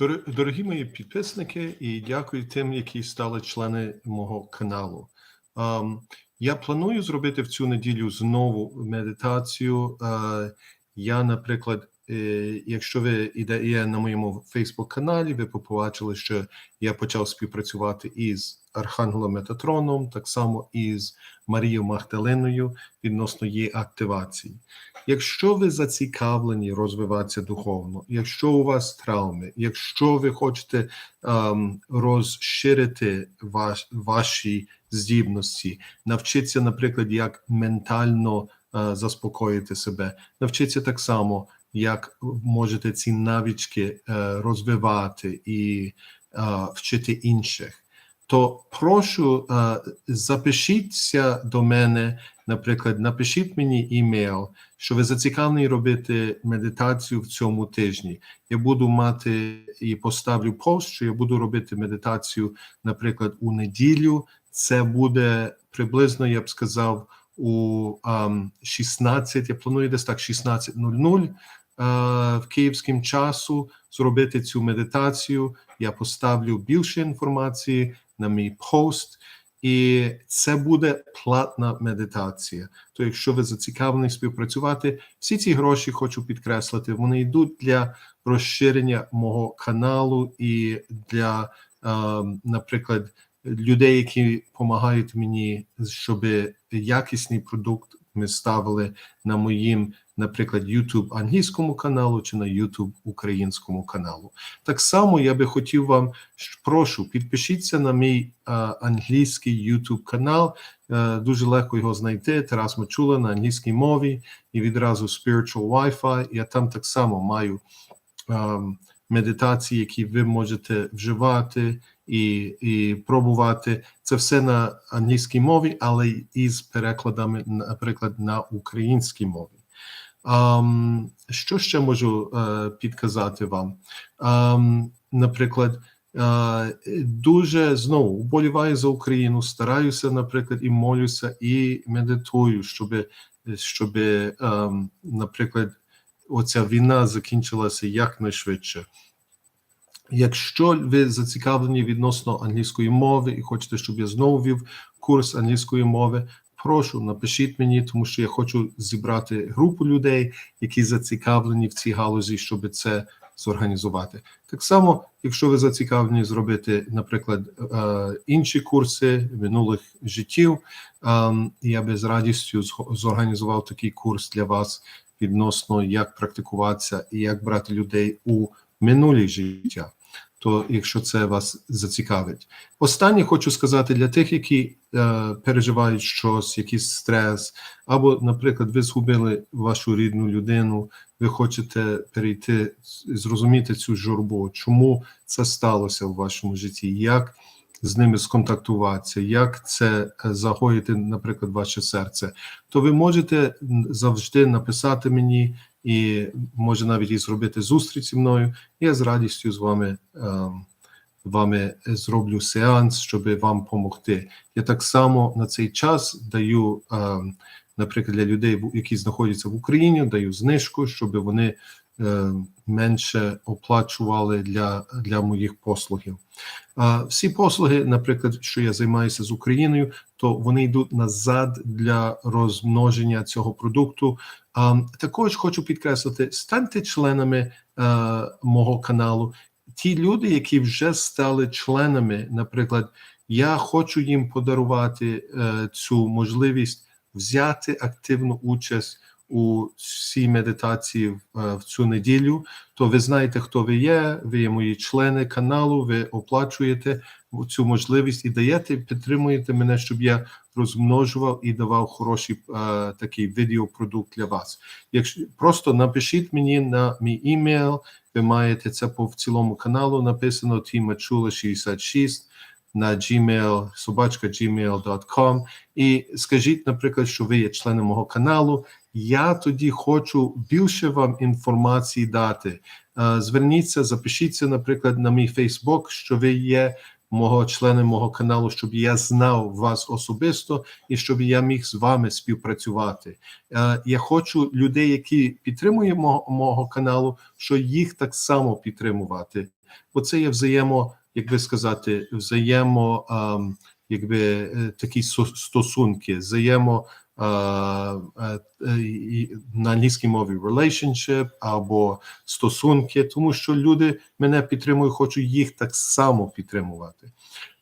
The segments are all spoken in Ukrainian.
Дор- Дорогі мої підписники, і дякую тим, які стали члени мого каналу. Ем, я планую зробити в цю неділю знову медитацію. Е, я, наприклад, якщо ви є на моєму Фейсбук-каналі, ви побачили, що я почав співпрацювати із Архангелом Метатроном, так само із Марією Магдалиною відносно її активації. Якщо ви зацікавлені розвиватися духовно, якщо у вас травми, якщо ви хочете ем, розширити ваш, ваші здібності, навчитися, наприклад, як ментально е, заспокоїти себе, навчитися так само, як можете ці навички е, розвивати і е, вчити інших. То прошу е, запишіться до мене, наприклад, напишіть мені імейл, що ви зацікавлені робити медитацію в цьому тижні. Я буду мати і поставлю пост, що я буду робити медитацію, наприклад, у неділю. Це буде приблизно, я б сказав, у ам, 16, я планую десь так 16.00 е, в київським часу зробити цю медитацію. Я поставлю більше інформації на мій пост, і це буде платна медитація. То, якщо ви зацікавлені співпрацювати, всі ці гроші хочу підкреслити, вони йдуть для розширення мого каналу і для, е, наприклад, людей, які допомагають мені, щоб якісний продукт ми ставили на моїм, наприклад, YouTube англійському каналу чи на YouTube українському каналу. Так само я би хотів вам прошу, підпишіться на мій а, англійський YouTube канал. Е, дуже легко його знайти. Тарас Мачула на англійській мові і відразу Spiritual Wi-Fi. Я там так само маю ем, медитації, які ви можете вживати і, і пробувати. Це все на англійській мові, але із перекладами, наприклад, на українській мові. Ем, що ще можу е, підказати вам? Ем, наприклад, е, дуже знову вболіваю за Україну, стараюся, наприклад, і молюся, і медитую, щоб, щоб ем, наприклад, оця війна закінчилася якнайшвидше. Якщо ви зацікавлені відносно англійської мови і хочете, щоб я знову вів курс англійської мови, прошу напишіть мені, тому що я хочу зібрати групу людей, які зацікавлені в цій галузі, щоб це зорганізувати. Так само, якщо ви зацікавлені зробити, наприклад, е, інші курси минулих життів, е, я би з радістю зорганізував такий курс для вас відносно як практикуватися і як брати людей у минулі життя. То, якщо це вас зацікавить, останнє хочу сказати для тих, які е, переживають щось, якийсь стрес, або, наприклад, ви згубили вашу рідну людину, ви хочете перейти, зрозуміти цю журбу, чому це сталося в вашому житті, як з ними сконтактуватися, як це е, загоїти, наприклад, ваше серце, то ви можете завжди написати мені і може навіть і зробити зустріч зі мною. Я з радістю з вами, ем, вами зроблю сеанс, щоб вам допомогти. Я так само на цей час даю, ем, наприклад, для людей, які знаходяться в Україні, даю знижку, щоб вони менше оплачували для, для моїх послугів. А всі послуги, наприклад, що я займаюся з Україною, то вони йдуть назад для розмноження цього продукту. А, також хочу підкреслити: станьте членами е, мого каналу. Ті люди, які вже стали членами, наприклад, я хочу їм подарувати е, цю можливість взяти активну участь у цій медитації в, е, в цю неділю. То ви знаєте, хто ви є, ви є мої члени каналу, ви оплачуєте цю можливість і даєте, підтримуєте мене, щоб я розмножував і давав хороший е, такий відеопродукт для вас. Якщо просто напишіть мені на мій імейл, ви маєте це по в цілому каналу написано Тімачула 66 на gmail, собачка gmail.com і скажіть, наприклад, що ви є членом мого каналу. Я тоді хочу більше вам інформації дати. Е, Зверніться, запишіться, наприклад, на мій Фейсбук, що ви є мого члени мого каналу, щоб я знав вас особисто і щоб я міг з вами співпрацювати. Е, Я хочу людей, які підтримують мого, мого каналу, що їх так само підтримувати. Бо це є взаємо, як би сказати, взаємо, ем, якби е, такі стосунки, взаємо на англійській мові relationship або стосунки, тому що люди мене підтримують, хочу їх так само підтримувати.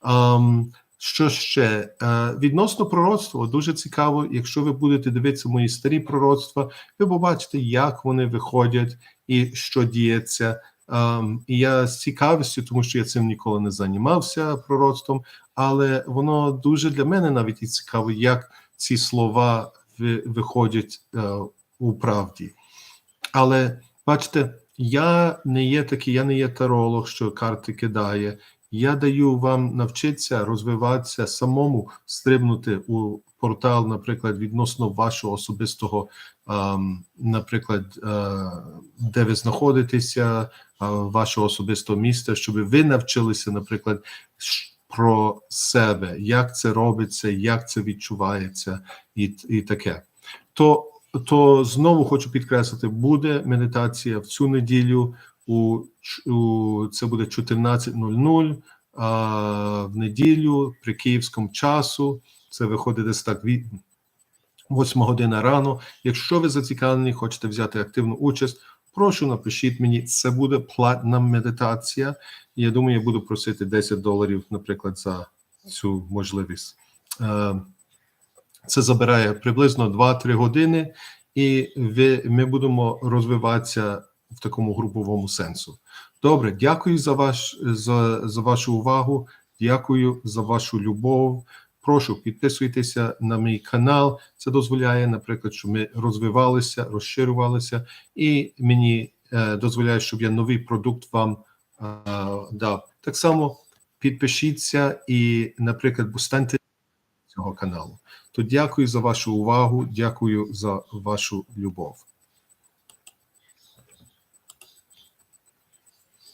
Ем, що ще Е, відносно пророцтва, дуже цікаво, якщо ви будете дивитися мої старі пророцтва, ви побачите, як вони виходять і що діється. Ем, і я з цікавістю, тому що я цим ніколи не займався пророцтвом, але воно дуже для мене навіть і цікаво, як ці слова виходять е, у правді. Але бачите, я не є такий, я не є таролог, що карти кидає. Я даю вам навчитися розвиватися самому, стрибнути у портал, наприклад, відносно вашого особистого, наприклад, е, де ви знаходитеся, вашого особистого міста, щоб ви навчилися, наприклад, про себе, як це робиться, як це відчувається, і, і таке. То, то знову хочу підкреслити, буде медитація в цю неділю. У, у це буде 14.00 а, в неділю при київському часу. Це виходить десь так від 8 година рано. Якщо ви зацікавлені, хочете взяти активну участь, прошу напишіть мені. Це буде платна медитація. Я думаю, я буду просити 10 доларів, наприклад, за цю можливість. Е, Це забирає приблизно 2-3 години, і ви, ми будемо розвиватися в такому груповому сенсу. Добре, дякую за ваш за, за вашу увагу. Дякую за вашу любов. Прошу підписуйтеся на мій канал. Це дозволяє, наприклад, щоб ми розвивалися, розширювалися, і мені е, дозволяє, щоб я новий продукт вам е, дав. Так само підпишіться і, наприклад, станьте цього каналу. То дякую за вашу увагу, дякую за вашу любов.